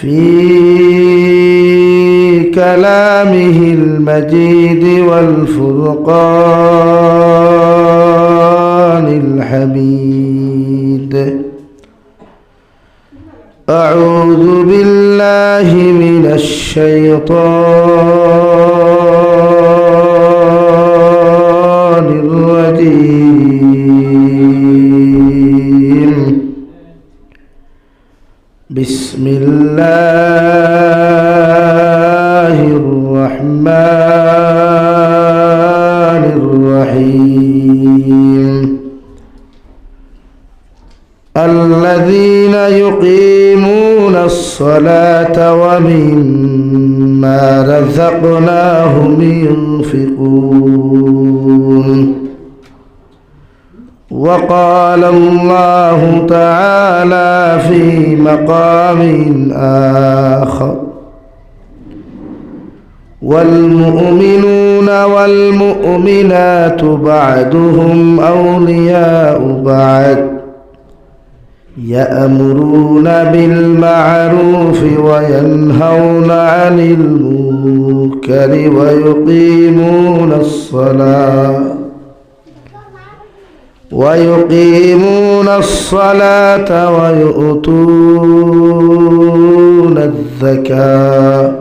في كلامه المجيد والفرقان الحميد. أعوذ بالله من الشيطان الذين يقيمون الصلاة ومما رزقناهم ينفقون. وقال الله تعالى في مقام آخر والمؤمنون والمؤمنات بعدهم أولياء بعد. يأمرون بالمعروف وينهون عن المنكر ويقيمون الصلاة ويقيمون الصلاة ويؤتون الزكاة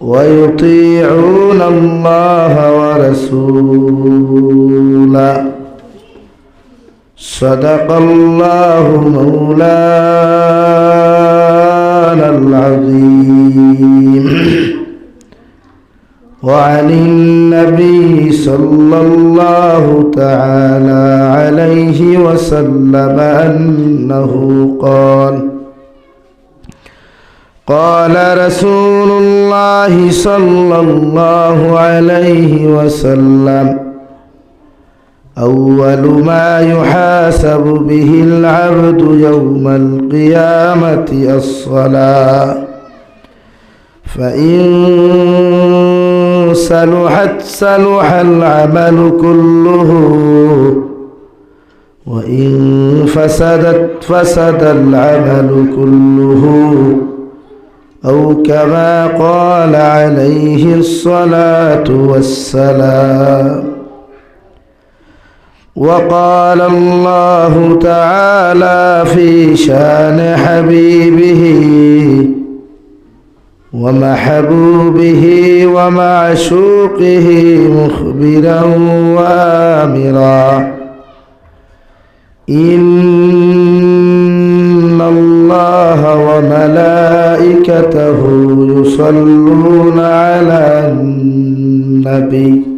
ويطيعون الله ورسوله صدق الله مولانا العظيم. وعن النبي صلى الله تعالى عليه وسلم أنه قال قال رسول الله صلى الله عليه وسلم أول ما يحاسب به العبد يوم القيامة الصلاة. فإن صلحت صلح العمل كله وإن فسدت فسد العمل كله. أو كما قال عليه الصلاة والسلام. وقال الله تعالى في شان حبيبه ومحبوبه ومعشوقه مخبرا وامرا. إن الله وملائكته يصلون على النبي.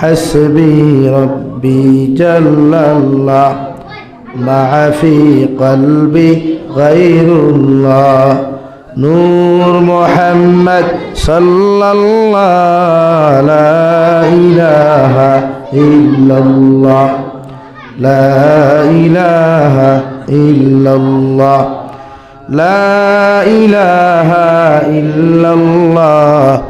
حسبي ربي جل الله مع في قلبي غير الله. نور محمد صلى الله لا إله إلا الله. لا إله إلا الله. لا إله إلا الله.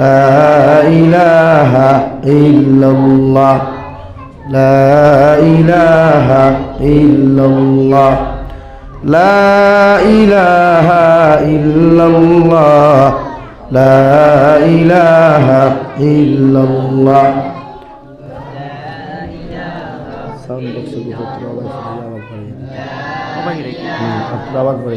لا إله إلا الله لا إله إلا الله لا إله إلا الله لا إله إلا الله sound বক্সে গুহত্র আওয়াজ আওয়াজ করে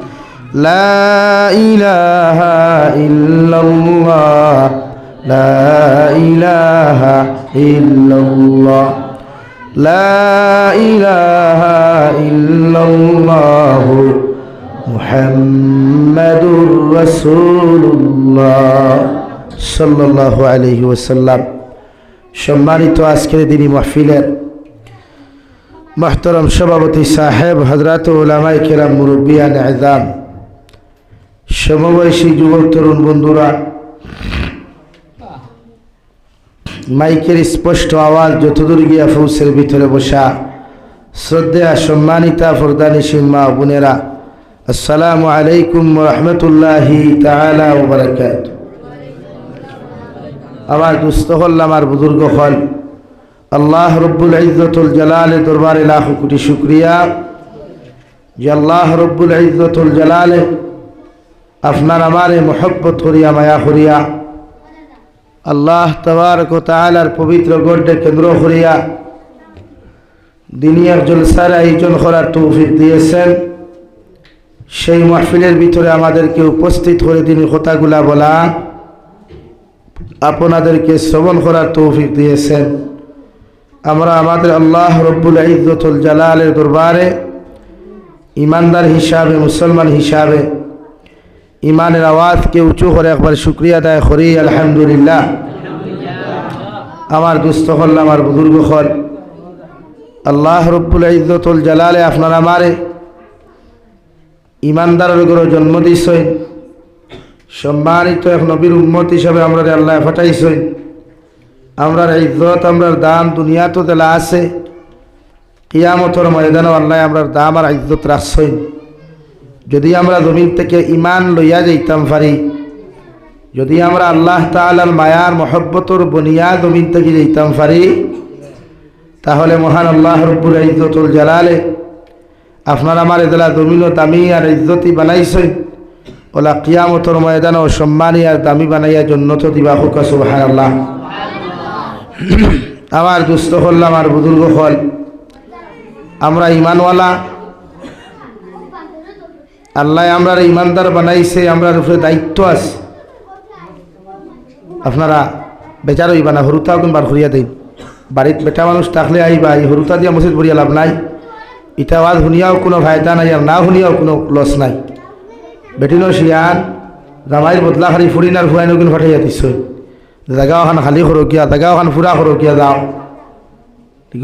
لا إله إلا الله لا إله إلا الله لا إله إلا الله محمد رسول الله صلى الله عليه وسلم সম্মানিত আজকের দিনই মাহফিলের محترم সভাপতি সাহেব হজরত ওলামাই কেরাম মুরব্বিয়ান আজাম সমবয়সী যুবক তরুণ বন্ধুরা, মাইকের স্পষ্ট আওয়াজ যতদূর গিয়া ফৌসের ভিতরে বসা শ্রদ্ধা সম্মানিতা ফরদানিসীন মা বোনেরা, আসসালামু আলাইকুম রহমতুল্লাহি বারাকাত আমার দুস্থ হল, আমার বুজুর্গ হল। আল্লাহ রব্বুল ইজ্জতুল জালালে দরবারে লাখ কোটি শুক্রিয়া। যে আল্লাহ রব্বুল ইজ্জতুল জালালে আপনার আমারে মোহব্বত করিয়া, মায়া করিয়া। আল্লাহ তবারক তালার পবিত্র গড্ডে কেন্দ্র করিয়া দিনিয়ার জলসার আয়োজন করার তৌফিক দিয়েছেন। সেই মাহফিলের ভিতরে আমাদেরকে উপস্থিত করে তিনি কথাগুলা বলা। আপনাদেরকে শ্রবণ করার তৌফিক দিয়েছেন। আমরা আমাদের আল্লাহ রব্বুল ইজ্জতুল জালালের দরবারে ইমানদার হিসাবে, মুসলমান হিসাবে ইমানের আওয়াজকে উঁচু করে একবার শুক্রিয়া আদায় করি, আলহামদুলিল্লাহ। আমার দুস্থ হল, আমার বুজুর্গ হল। আল্লাহ রব্বুল ইজ্জতুল জালালে আপনার আমারে ইমানদারের গরো জন্ম দিছই সম্মানিত এক নবীর উম্মত হিসাবে আমরা আল্লাহ ফাটাইছই আমরার ইজ্জত, আমরার দাম দুনিয়া তো দেলা আছে। কিয়ামতর ময়দানও আল্লাহ আমরার দাম আর ইজ্জত রাখছই যদি আমরা জমিন থেকে ইমান লইয়া যাইতাম পারি, যদি আমরা আল্লাহ তালার মায়ার মহব্বতর বনিয়া জমিন থেকে যাইতাম পারি, তাহলে মহান আল্লাহ রব্বুর ইজ্জতুল জালালে আপনার আমার এদলা জমিনও দামি আর ইজ্জতি বানাইছই ওলা কিয়ামতর ময়দান ও সম্মানী আর দামি বানাইয়া জন্নত দিবা হুক সুবাহান আল্লাহ আমার দুস্থ হল আমার বুজুর্গ হল। আমরা ইমানওয়ালা আল্লাহ আমরা ইমানদার বানাইছে আমরা উপরে দায়িত্ব আছে। আপনারা বেচার হইবা না, হরুতাও কোন বার করিয়া দিন। বাড়িত বেটা মানুষ থাকলে আইবা, এই হরুতা দিয়া মসজিদ ভরিয়া লাভ নাই। ইটা আওয়াজ শুনিয়াও কোনো ফায়দা নাই আর না শুনিয়াও কোনো লস নাই। বেটিনো শিয়ান জামাইর বদলা খালি ফুরিনার ফুয়াইনো কিন্তু ফাটাইয়া দিছ। জাগাওখান খালি সৰকীয়া জাগাওখান ফুৰা সৰকীয়া যাওঁ।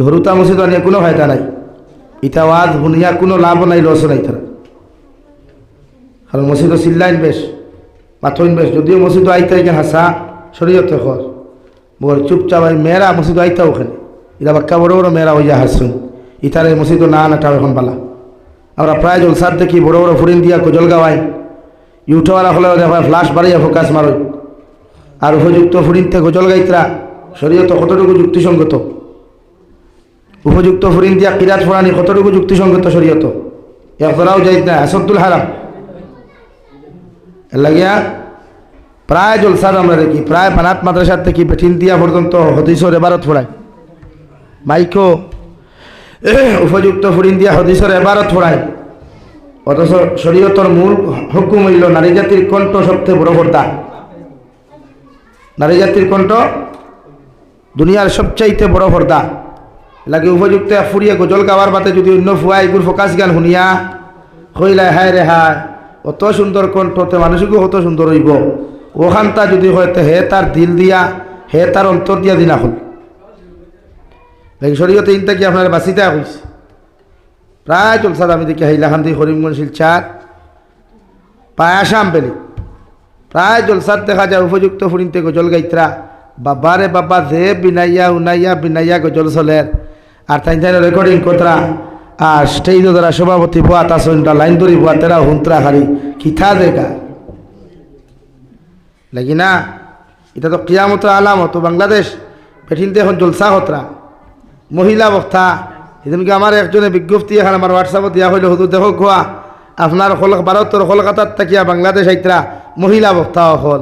হরুতা মসজিদ আনিয়া কোনো ফায়দা নাই। ইটা আওয়াজ শুনিয়া কোনো লাভ নাই লস নাই তারা কারণ মসজিদ চিল্লাইন বেশ পাথইন বেশ, যদিও মসজিদও আইতে এখানে হাসা শরীয়তে খর বল চুপচাপ এই মেয়েরা মসজিদ আইতা ওখানে। এরা বাক্কা বড় বড় মেয়েরা হইয়া হাসুন ইতারে মসজিদ না নাটাও এখন বালা আমরা প্রায় জলসার দেখি বড় বড় ফুরিন দিয়া গজল গাওয়াই। ইউটোওয়ালা হলে দেখা ফ্লাশ বাড়িয়া ফোকাস মারো আর উপযুক্ত ফুরিনতে গজল গাইতরা, শরীয়ত কতটুকু যুক্তিসঙ্গত? উপযুক্ত ফুরিন দিয়া কিরাত ফোরানি কতটুকু যুক্তিসঙ্গত শরীয়ত? একজরাও যাইত না, আসাদুল হারাম। এর লাগিয়া প্রায় জলসার আমরা দেখি, প্রায় বানাত মাদ্রাসার থেকে বেঠিন দিয়া পর্যন্ত হদিসর এবারত ফোড়ায় মাইকো, উপযুক্ত ফুরিন দিয়া হদিসর এবারত ফোড়ায় অথচ শরীয়তর মূল হুকুম হইল নারী জাতির কণ্ঠ সবচেয়ে বড় পর্দা নারী জাতির কণ্ঠ দুনিয়ার সবচাইতে বড় পর্দা লাগে উপযুক্ত ফুরিয়ে গজল গাওয়ার বাতে যদি অন্য ফুয়া এগুর ফোকাস গান শুনিয়া হইলাই হায় রে হায়। অত সুন্দর কণ্ঠতে মানুষকে অত সুন্দর হইব। ওখানটা যদি হয়তো হে তার দিল দিয়া, হে তার অন্তর দিয়া দিনা হল লাগে শরীয়তে ইনটা কি আপনার বাঁচিতে হয়েছে প্রায় জলসাদ আমি দেখি হাইলাকান্দি করিমগঞ্জ শিলচার প্রায় আসাম বেলি। প্রায় জলসাদ দেখা যায় উপযুক্ত ফুরিনতে গজল গাইত্রা বাবারে বাবা যে বিনাইয়া, উনাইয়া, বিনাইয়া গজল চলের আর তাই রেকর্ডিং কতরা আর স্টেজ দ্বারা সভাপতি বুয়া তা সন্ধ্যা লাইন ধরি বুয়া তেরা হুন্তরা হারি কিথা দেখা? লাগি না, এটা তো কিয়ামত আলামত বাংলাদেশ পেঠিনতে এখন জলসা হতরা। মহিলা বক্তা সেদিনকে আমার একজনে বিজ্ঞপ্তি এখন আমার হোয়াটসঅ্যাপত দিয়া হইলে হুদু দেখো খোয়া, আপনার কল ভারতের কলকাতার তাকিয়া বাংলাদেশ আইতরা, মহিলা বক্তা হল।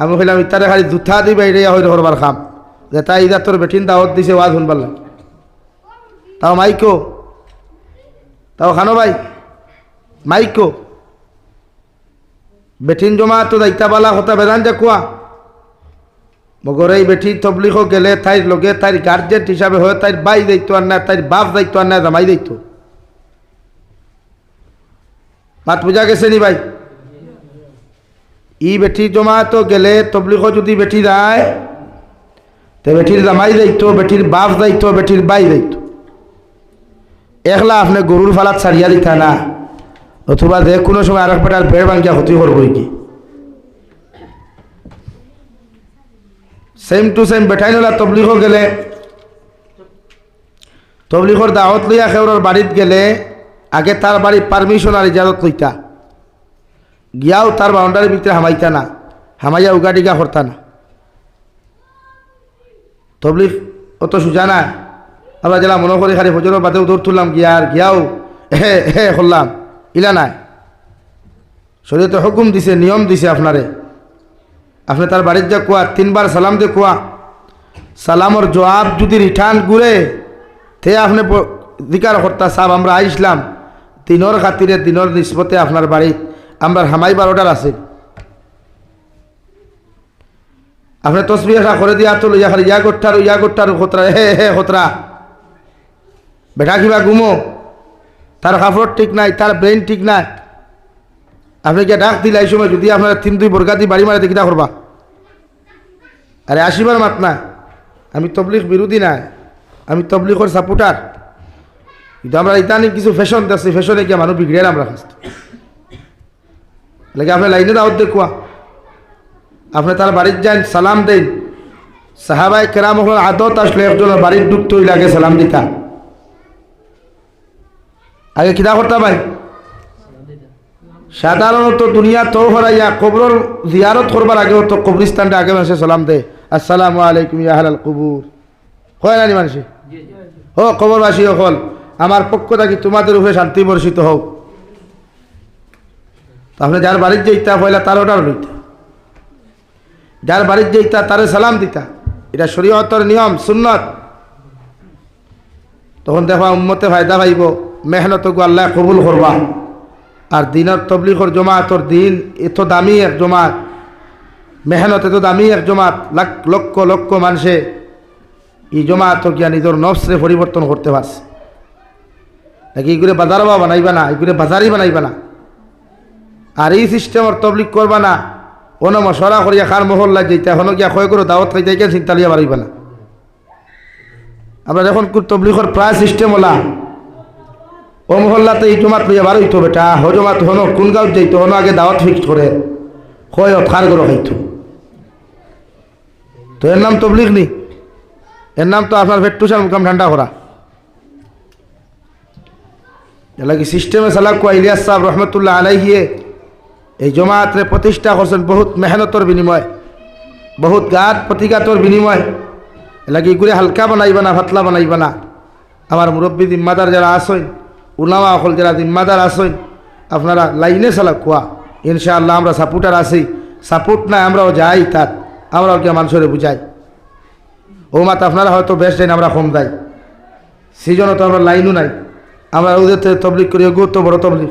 আমি কইলাম ইতারে খালি জুথা দি বাইরে হইলে হরবার খাম। যে তাই ইদা তোর বেঠিন দাওয়াত দিছে, ওয়াজ শুনবার লাগে। তাও মাইকো তাও খানো ভাই। মাইকো। বেঠিন জমা তো দায়িত্বাবালা কথা বেদান যে কোয়া মগর এই বেঠি তবলিখ গেলে তাইর লগে তাইর গার্জেন হিসাবে হয় তাইর বাই দায়িত্ব আর না তাইর বাপ দায়িত্ব আর না জামাই দায়িত্ব। মাত বুঝা গেছে নি ভাই? ই বেঠি জমা তো গেলে তবলিখ যদি বেঠি যায়, তে বেঠির জামাই দায়িত্ব বেঠির বাপ দায়িত্ব বেঠির বাই দায়িত্ব। একলা আপনি গরুর ফালাত ছাড়িয়া দিতা না, অথবা যে কোনো সময় আরেক বেটার বেড় ভাঙ্গিয়া ক্ষতি করবই কি? সেম টু সেম বেঠাই নলা তবলিখ গেলে তবলিখর দাওয়াত লইয়া খেউরের বাড়িত গেলে, আগে তার বাড়ি পারমিশন আর ইজাজত লইতা। গিয়াও তার বাউন্ডারির ভিতরে হামাইতা না, হামাইয়া উগাডিগা করতা না। তবলিখ অত সুজা না। আমরা জেলা মনে করি খালি হজরের বাদেও দৌড় তুললাম গিয়া আর গিয়াও, হে হে করলাম ইলা নাই। শরীয়তে হুকুম দিছে, নিয়ম দিছে আপনারে আপনি তার বাড়ির যা কোয়া তিনবার সালাম দিয়ে কোয়া সালামর জবাব যদি রিটার্ন ঘুরে তে আপনি দিকার কর্তা সাহেব আমরা আইসলাম দিনর খাতিরে দিনর নিষ্পতে আপনার বাড়িত আমরা হামাইবার অর্ডার আছে। আপনি তসবি করে দিয়া তো ইয়া খালি ইয়া গোঠার ইয়া গোঠার খতরা হে হে খতরা বেটা কিবা ঘুমো তার কাপড় ঠিক নাই তার ব্রেন ঠিক নাই। আপনি গিয়ে ডাক দিলে এই সময় যদি আপনার তিন দুই বরগা দিয়ে বাড়ি মারে দেখিতা করবা আরে আসিবার মাত না। আমি তবলিক বিরোধী নাই। আমি তবলিকর সাপোর্টার কিন্তু আমরা ইতানি কিছু ফ্যাশন দেখছি ফ্যাশনে গিয়ে মানুষ বিগড়ে আমরা খাস্ত লাগে আপনি লাইনে দাওয়াত দেখুয়া আপনি তার বাড়ির যান সালাম দেন সাহাবাই কেরাম আদত আসলে একজনের বাড়ির ডুবতেই লাগে সালাম দিতা। আগে কিনা করতে ভাই সাধারণত দুনিয়া তো হরাইয়া কবর জিয়ারত করবার আগে তো কবরিস্তানটা আগে মানুষে সালাম দে আসসালামু আলাইকুম ইয়াহাল কুবুর। হয় না মানুষে? ও কবরবাসী হল আমার পক্ষ থাকি তোমাদের উপরে শান্তি বর্ষিত হোক তাহলে যার বাড়ির যেইতা পয়লা তার ওটার লইতা যার বাড়ির যেইতা তারে সালাম দিতা। এটা শরীয়তর নিয়ম, সুন্নত। তখন দেখবা উম্মতে ফায়দা পাইব। মেহনত আল্লাহ কবুল করবা। আর দিনের তবলিগর জমাতর দিন এত দামি এক জমাত, মেহনত এত দামি এক জমাত লক্ষ লক্ষ মানুষে এই জমাত গিয়া নিজের নফসরে পরিবর্তন করতে পারছে। নাকি এইগুলো বাজারবা বানাইবা না এইগুলো বাজারই বানাইবা না। আর এই সিস্টেমর তবলিক করবা না অন মশরা করিয়া খার মহল্লা যেতে এখন গিয়া ক্ষয় করে দাওয়াত খাইতে গিয়ে চিন্তা লিয়া বাড়াইবা না। আমরা যখন তবলিগর প্রায় সিস্টেম হলা ও মহল্লাতে এই জমাত লইয়া বার হইতো বেটা হ জমাত হন, কোন গাঁত যাইতো হন, আগে দাওয়াত ফিক্সড করে হয় খার করে খাইতো তো এর নাম তবলিগ নি? এর নাম তো আপনার ভেট্টুসার মুকাম ঠান্ডা করা এলাকি সিস্টেমে সালাকু ইলিয়াস সাহেব রহমতুল্লাহ আলাইহিয়ে এই জমাতরে প্রতিষ্ঠা করছেন বহুত মেহনতর বিনিময়, বহুত গাত প্রতিঘাতর বিনিময়। এলাকি ঘুরে হালকা বানাইবা না ফাতলা বানাইবা না আমার মুরব্বী জিম্মাদার যারা আসেন উলামা অকল যারা জিম্মাদার আসেন আপনারা লাইনে চালাক কোয়া। ইনশাআল্লাহ আমরা সাপোর্টার আছি। সাপোর্ট নাই, আমরাও যাই তাত আমরাও কে মানুষের বুঝাই। ও মাত, আপনারা হয়তো বেশ দেন আমরা কম দেয় সেই জন্য তো আমরা লাইনও নাই। আমরা ওদের তবলিক করি গুরুত্ব বড় তবলিক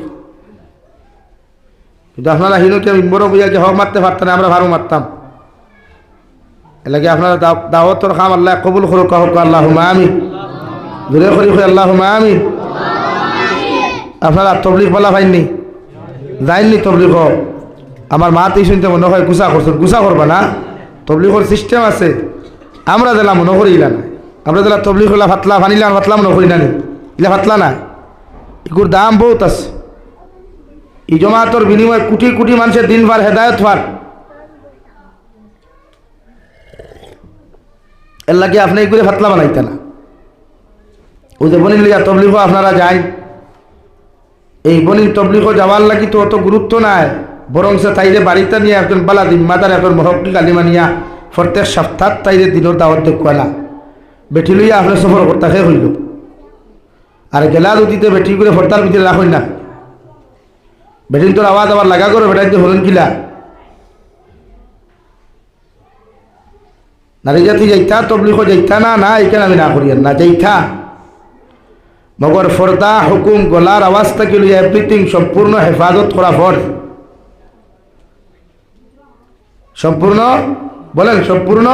কিন্তু আপনারা হিনুকে বড় বুঝাকে হক মারতে পারতেন, আমরা ভালো মারতাম। এলাকি আপনারা দাও- দাওয়াতর খাম, আল্লাহ কবুল করুক আল্লাহ আমি দূরে করি আল্লাহ আমি আপনারা তবলিক বলা পাইননি? যাইননি তবলিক আমার মা তুই শুনতে মনে হয় গুসা করছেন গুসা করবা না? তবলিকর সিস্টেম আছে। আমরা দিলাম মনে করি ইলা না। আমরা দিলাম তবলিক হলা ফাতলা ফানিলাম ফাতলা মনে করি না ইলা ফাতলা না এগুর দাম বহুত আছে। এই জমাতর বিনিময় কোটি কোটি মানুষের দিন ভার হেদায়ত ভার এর লাগে আপনি এগুলো ফাতলা বানাইতে না। ওই যে বনির লিয়া তবলিগও আপনারা যাই এই বনির তবলিগও যাওয়ার লাগি তো অত গুরুত্ব নাই। বরং সে তাইরে বাড়িতে নিয়ে একজন বালা দিম্মাদার একজন মহকি কালিমা নিয়া প্রত্যেক সপ্তাহ তাইরে দিনের দাওয়াত দেখুয়া না। বেটি লইয়া আপনার সফর করতে হইল। আর গেলা দুদিতে বেটি করে ফর্তার ভিতরে রাখুন না। বেটিন তোর আওয়াজ আবার লাগা করো বেটাই তো হলেন কিলা নারী জাতি যাইতা, তবলিগ যাইতা না না এখানে আমি না করি না, যাইতা। মগর ফর্দা, হুকুম, গলার আওয়াজ থেকে লইয়া এভরিথিং সম্পূর্ণ হেফাজত করা ফর সম্পূর্ণ? বলেন, সম্পূর্ণ?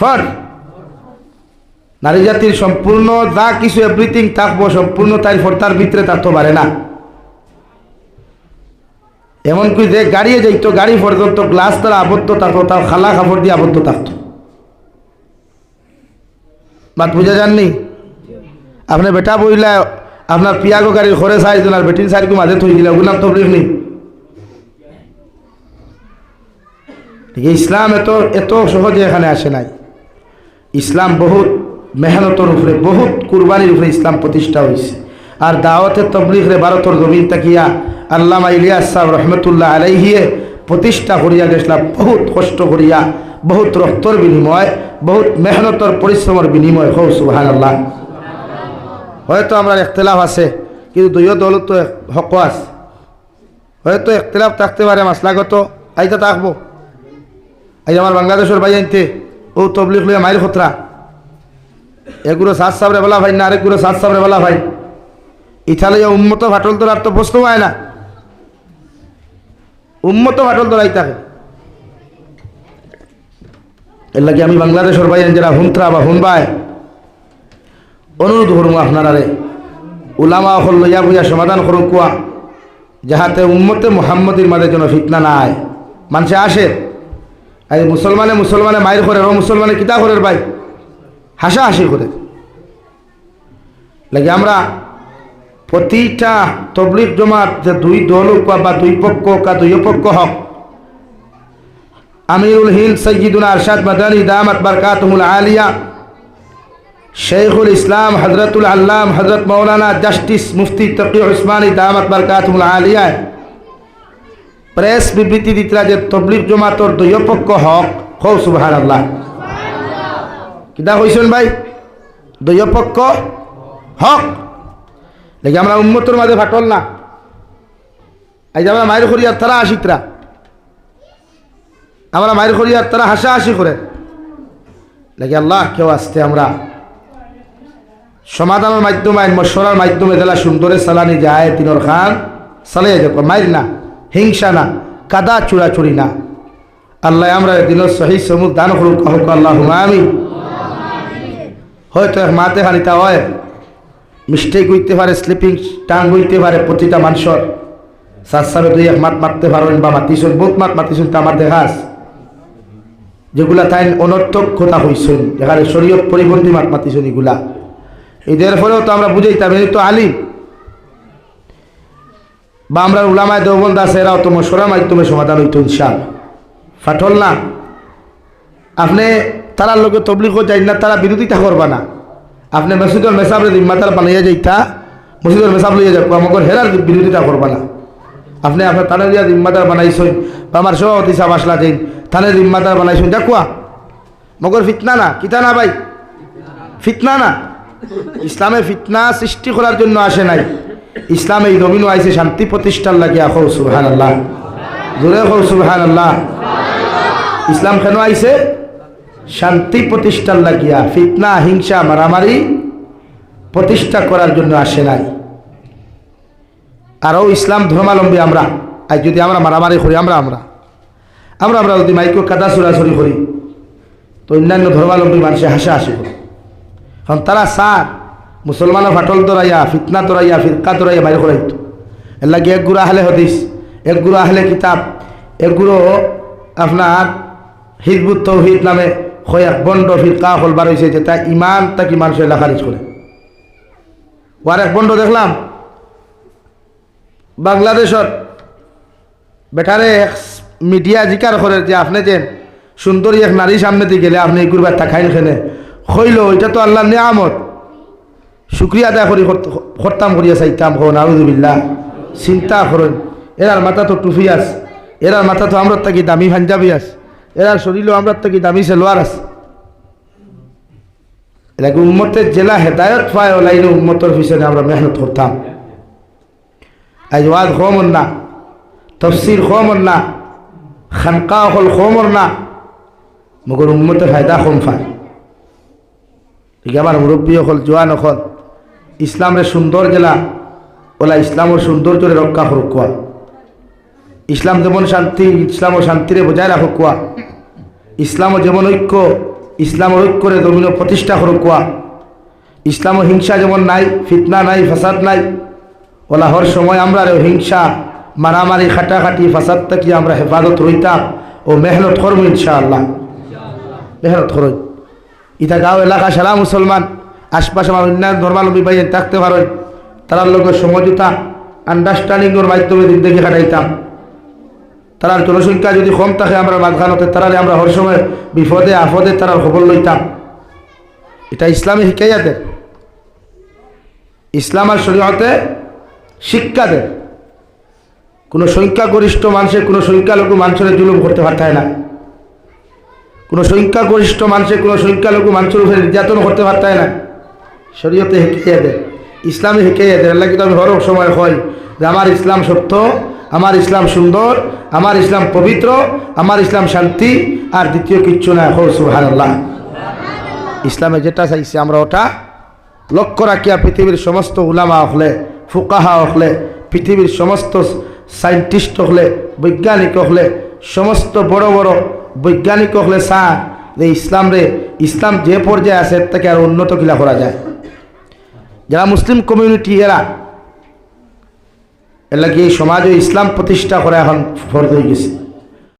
ফর নারী জাতির সম্পূর্ণ যা কিছু এভরিথিং থাকব, সম্পূর্ণ তাই ফর্তার ভিতরে থাকতে পারে না। এমনকি যে গাড়িয়ে যাইতো, গাড়ি পর্যন্ত গ্লাস তারা আবদ্ধ থাকতো, তার খালা কাপড় দিয়ে আবদ্ধ থাকতো। বাত বুঝা যাননি? আপনার বেটা বইলা আপনার পিয়াগো গাড়ির ঘরে সাইজ দিন আর বেটির সাইডকে মাঝে থই দিলে তো নেই ঠিক আছে, ইসলাম এত এত সহজে এখানে আসে নাই ইসলাম বহুত মেহনতর উপরে বহুত কুরবানির উপরে ইসলাম প্রতিষ্ঠা হয়েছে আর দাওয়াতের তবলিগ রে ভারতর জমিন তাকিয়া আল্লামা ইলিয়াস সাহেব রহমতুল্লাহ আলাইহিয়ে প্রতিষ্ঠা করিয়া গেছিলাম বহুত কষ্ট করিয়া বহুত রক্তর বিনিময় বহুত মেহনতর পরিশ্রমের বিনিময় হো সুহান আল্লাহ হয়তো আমার একতলাফ আছে, কিন্তু দুইও দল তো হক আছে। হয়তো একতলাফ থাকতে পারে মাসলাগত, আইতা থাকব আজ আমার বাংলাদেশের ভাই আনতে ও তবলিক লইয়া মাইল খতরা। এগুলো সাত সাবরে বলা ভাই না আরেকগুলো সাত সাবরে বলা ভাই। ইথালে উন্মত ফাটল তোলার তো প্রশ্ন হয় না। উন্মত ফাটল তোলাই থাকে এর লাগে আমি বাংলাদেশের ভাই যারা হুমত্রা বা হুনবায় অনুরোধ করব আপনারা রে উলামা অকল লইয়া বুঝা সমাধান করুন কুয়া, যাহাতে উম্মতে মোহাম্মদের মাঝে যেন ফিতনা না আয়। মানুষে আসে আজ মুসলমানে মুসলমানে মায়ের করে, ও মুসলমানে কিতা করে ভাই? হাসা হাসি করে। লাগে আমরা প্রতিটা তবলিক জমাত যে দুই দল হোক বা দুই পক্ষ কা দুই পক্ষ হক, আমিরুল হিন্দ সৈয়দুল আরশাদ মাদানী দামাত বারকাতহুল আলিয়া শেখুল ইসলাম হজরতুল আল্লাম হজরত মৌলানা জাস্টিস মুফতি তকি উসমানী দামাত বারকাতহুল আলিয়া প্রেস বিবৃতি দিতরা যে তবলিক জমাতর দুই পক্ষ হক হৌ সুবাহান আল্লাহ কিতা কইছেন ভাই? দুই পক্ষ হক। দেখি আমরা উন্মতর মাঝে ফাটল না। আজ আমরা মায়ের করিয়ার তারা আসিতরা আমরা মায়ের করিয়ার তারা হাসা হাসি করে। লাগে আল্লাহ, কেউ আসতে আমরা সমাধানের মাধ্যমে আইন মশলার মাধ্যমে জেলা সুন্দরে সালানি যায়, তিনর খান সালিয়ে দেখো মাইর না, হিংসা না, কাদা চুরাচুরি না। আল্লাহ আমরা দিনের সহি সমুদ দান করুক হোক আল্লাহ আমি হয়তো মাতে হানিতা হয় মিস্টেক হইতে পারে স্লিপিং টাং হইতে পারে প্রতিটা মানুষের। সাত সালে দুই এক মাত মারতে পারেন বা মাতিছেন, বহুত মাত মাতিছেন তা আমার দেখাস যেগুলা তাই অনর্থক কথা হইছেন, যেখানে শরীয়ত পরিপন্থী মাত মাতিছেন এগুলা। এদের ফলেও তো আমরা বুঝাইতাম এই তো আলিম। বা আমরা উলামায় দেওবন্দ আছে, এরাও তো মশোরার মাধ্যমে সমাধান হইতো ইনশাল ফাটল না। আপনি তারার লোকে তবলিগও যাই না, তারা বিরোধিতা করবা না। আপনি মসজিদর মেসাবরে জিম্মা তারা বানাইয়া যাইতা মসজিদর মেসাব লইয়া যাব আমাকে হেরার বিরোধিতা করবা না। আপনি আপনার তানে দিয়া জিম্মাদার বানাইছেন, বা আমার সভাপতি সাহেব আসলা দিন থানে জিম্মাদার বানাইছেন দেখুয়া মগর ফিতনা না, কিতা না ভাই? ফিতনা না। ইসলামে ফিতনা সৃষ্টি করার জন্য আসে নাই। ইসলামে এই রবিনু আইসে শান্তি প্রতিষ্ঠার লাগিয়া হৌ সুবহান আল্লাহ জোরে হৌ সুবহান আল্লাহ ইসলাম কেন আইসে শান্তি প্রতিষ্ঠার লাগিয়া, ফিতনা, হিংসা, মারামারি প্রতিষ্ঠা করার জন্য আসে নাই। আরও ইসলাম ধর্মাবলম্বী আমরা, আজ যদি আমরা মারামারি করি, আমরা আমরা। আমরা আমরা যদি মাইকো কাদা চুরাচুরি করি, তো অন্যান্য ধর্মাবলম্বী মানুষে হাসা হাসি করে। কারণ তারা সার মুসলমানের ফাটল দরাইয়া ফিতনা দরাইয়া ফিরকা দরাইয়া বাইরে করাইতো এর লাগে এক গুড়া আহলে হদিস এক গুড়া আহলে কিতাব এক গুঁড়ো আপনার হিজবুত তৌহিদ নামে কয়েক বন্ড ফিরকা হলবার হয়েছে যেটা ইমান, তাকে মানুষের লেখারিজ করে ও আর এক বন্ড দেখলাম। বাংলাদেশত বেটারে এক মিডিয়া জিকার করে যে আপনি যে সুন্দরী এক নারী সামনে দিয়ে গেলে, আপনি এগুর বার্তা খাইল খইল এটা তো আল্লাহ নিয়ামত। শুক্রিয়া আদায় করি খরতাম করিয়া চাইতাম হো নারুদুবিল্লা চিন্তা করেন, এরার মাথা তো টুফি আস এরার মাথা তো আমরা থাকি দামি পাঞ্জাবি আস এরার শরীরও আমরা থাকি দামি সেলোয়ার আস এলাকা উম্মতের জেলা হেদায়ত পায় লাইনে উম্মতর পিছনে আমরা মেহনত করতাম। আজ ওয়াজ খোমর না, তফসির খোমর না খানকা হল খোমর না, মগর উম্মতে ফায়দা কম ফায় ঠিক আমার মুরব্বী হল, জোয়ান হল। ইসলামের সুন্দর গেলা ওলা ইসলামের সৌন্দর্যরে রক্ষা করুক কোয়া। ইসলাম যেমন শান্তি ইসলাম ও শান্তিরে বজায় রাখুক কোয়া। ইসলামও যেমন ঐক্য ইসলামের ঐক্যরে দমিন প্রতিষ্ঠা করুক কোয়া। ইসলাম হিংসা যেমন নাই, ফিতনা নাই, ফাসাদ নাই, ওলা হর সময় আমরা হিংসা, মারামারি, খাটাখাটি, ফাসাদ থেকে আমরা হেফাজত রইতাম ও মেহনত করব ইনশাআল্লাহ। মেহনত করই ইটা গাঁও এলাকা সারা মুসলমান, আশপাশে আমার অন্যান্য ধর্মালম্বী ভাই থাকতে পারেন তারার লোক সমঝোতা আন্ডারস্ট্যান্ডিংয়ের মাধ্যমে দেখে কাটাইতাম। তারার জনসংখ্যা যদি কম থাকে আমরা মাঝখানতে, তারারে আমরা হর সময় বিপদে আফদে তারার খবর লইতাম। এটা ইসলামী শিকাইয়াদের ইসলাম আর শরীয়তে শিক্ষা দেয় কোনো সংখ্যাগরিষ্ঠ মানুষের কোনো সংখ্যালঘু মানুষের জুলুম করতে পারতায় না। কোনো সংখ্যাগরিষ্ঠ মানুষের, কোনো সংখ্যালঘু মানুষের উপরে নির্যাতন করতে পারতায় না। শরীয়তে হেঁকিয়ে দেয়, ইসলামে হেঁকিয়ে দেয়। আল্লাহ কিন্তু আমি হর সময় হয় যে, আমার ইসলাম সত্য, আমার ইসলাম সুন্দর, আমার ইসলাম পবিত্র, আমার ইসলাম শান্তি, আর দ্বিতীয় কিচ্ছু না হো সুহান আল্লাহ ইসলামে যেটা চাইছে আমরা ওটা লক্ষ্য রাখিয়া পৃথিবীর সমস্ত উলামা হলে, ফুকাহা হলে, পৃথিবীর সমস্ত সাইন্টিস্ট হলে, বৈজ্ঞানিক হলে, সমস্ত বড় বড় বৈজ্ঞানিক হলে চা যে ইসলাম রে, ইসলাম যে পর্যায়ে আছে তাকে আর উন্নত কিলা করা যায়। যারা মুসলিম কমিউনিটি এরা এলাকি এই সমাজে ইসলাম প্রতিষ্ঠা করা এখন ফরজ হয়ে গেছে।